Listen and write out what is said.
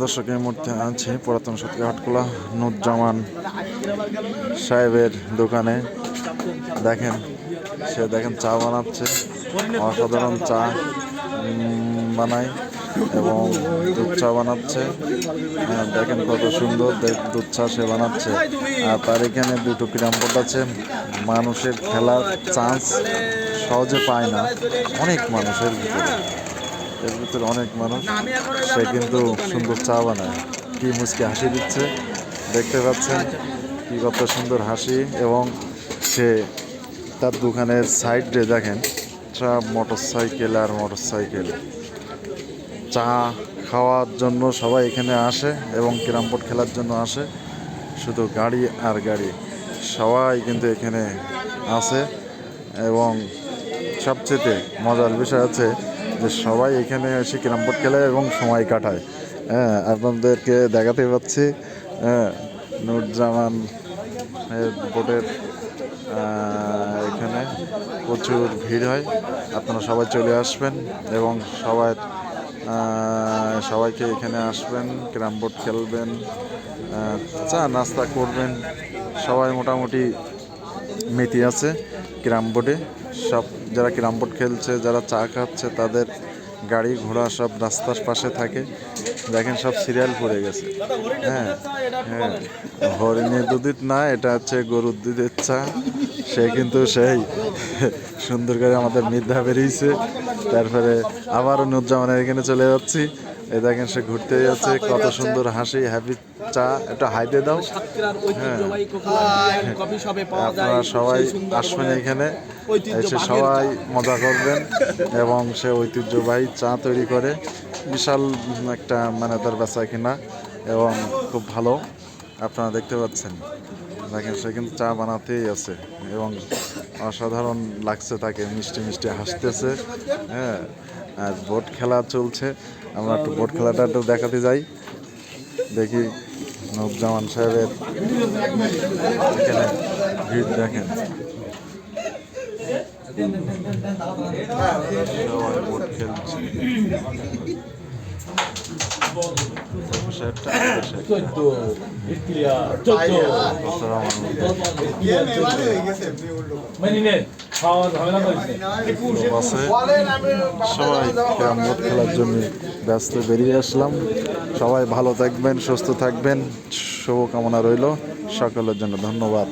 দর্শক এই মুহূর্তে আছে পুরাতন সত্যি হাটকুলা নুরজামান সাহেবের দোকানে। দেখেন সে দেখেন চা বানাচ্ছে অসাধারণ চা বানায় এবং দুধ চা বানাচ্ছে। হ্যাঁ, দেখেন কত সুন্দর দুধ চা সে বানাচ্ছে। আর তার এখানে দুটো ক্রামবোর্ড আছে। মানুষের খেলার চান্স সহজে পায় না অনেক মানুষের ভিতরে। এর ভিতরে অনেক মানুষ সে কিন্তু সুন্দর চা বানায়। কি মুচকি হাসি দিচ্ছে দেখতে পাচ্ছেন? কি কত সুন্দর হাসি এবং সে তার দোকানের সাইডে দেখেন সব মোটর সাইকেল আর মোটর সাইকেল চা খাওয়ার জন্য সবাই এখানে আসে এবং ক্যারাম বোর্ড খেলার জন্য আসে শুধু গাড়ি আর গাড়ি। সবাই কিন্তু এখানে আসে এবং সবচেয়ে মজার বিষয় আছে যে সবাই এখানে এসে ক্যারাম বোর্ড খেলে এবং সময় কাটায়। হ্যাঁ আপনাদেরকে দেখাতে পাচ্ছি হ্যাঁ নুরজামান বোর্ডের এখানে প্রচুর ভিড় হয়। আপনারা সবাই চলে আসবেন এবং সবাই সবাইকে এখানে আসবেন ক্যারাম বোর্ড খেলবেন চা নাস্তা করবেন। সবাই মোটামুটি মেতি আছে ক্যারাম বোর্ডে সব যারা ক্যারাম বোর্ড খেলছে, যারা চা খাচ্ছে, তাদের গাড়ি ঘোড়া সব রাস্তার পাশে থাকে। দেখেন সব সিরিয়াল পড়ে গেছে। হ্যাঁ হ্যাঁ। হরিণের দুধের না, এটা হচ্ছে গরুর দুধের চা। সে কিন্তু সেই সুন্দর করে আমাদের মিদ্যা বেরিয়েছে। তারপরে আবারও নুজ্জামানের এখানে চলে যাচ্ছি। এই দেখেন সে ঘুরতে যাচ্ছে কত সুন্দর হাসি হ্যাপি চা একটা হাইতে দাও। যায় আপনারা সবাই আসবেন এখানে এসে সবাই মজা করবেন এবং সে ঐতিহ্যবাহী চা তৈরি করে। বিশাল একটা মানে তার বেচা কিনা এবং খুব ভালো আপনারা দেখতে পাচ্ছেন। দেখেন সে কিন্তু চা বানাতেই আছে এবং অসাধারণ লাগছে তাকে, মিষ্টি মিষ্টি হাসতেছে হ্যাঁ। আর বোট খেলা চলছে, আমরা একটু বোট খেলাটা একটু দেখাতে যাই। দেখি নবজামান সাহেবের এখানে ভিড় দেখেন। খেলছে। সবাই ক্যারাম বোর্ড খেলার জন্য ব্যস্ত বেরিয়ে আসলাম সবাই ভালো থাকবেন, সুস্থ থাকবেন, শুভকামনা রইল। সকলের জন্য ধন্যবাদ।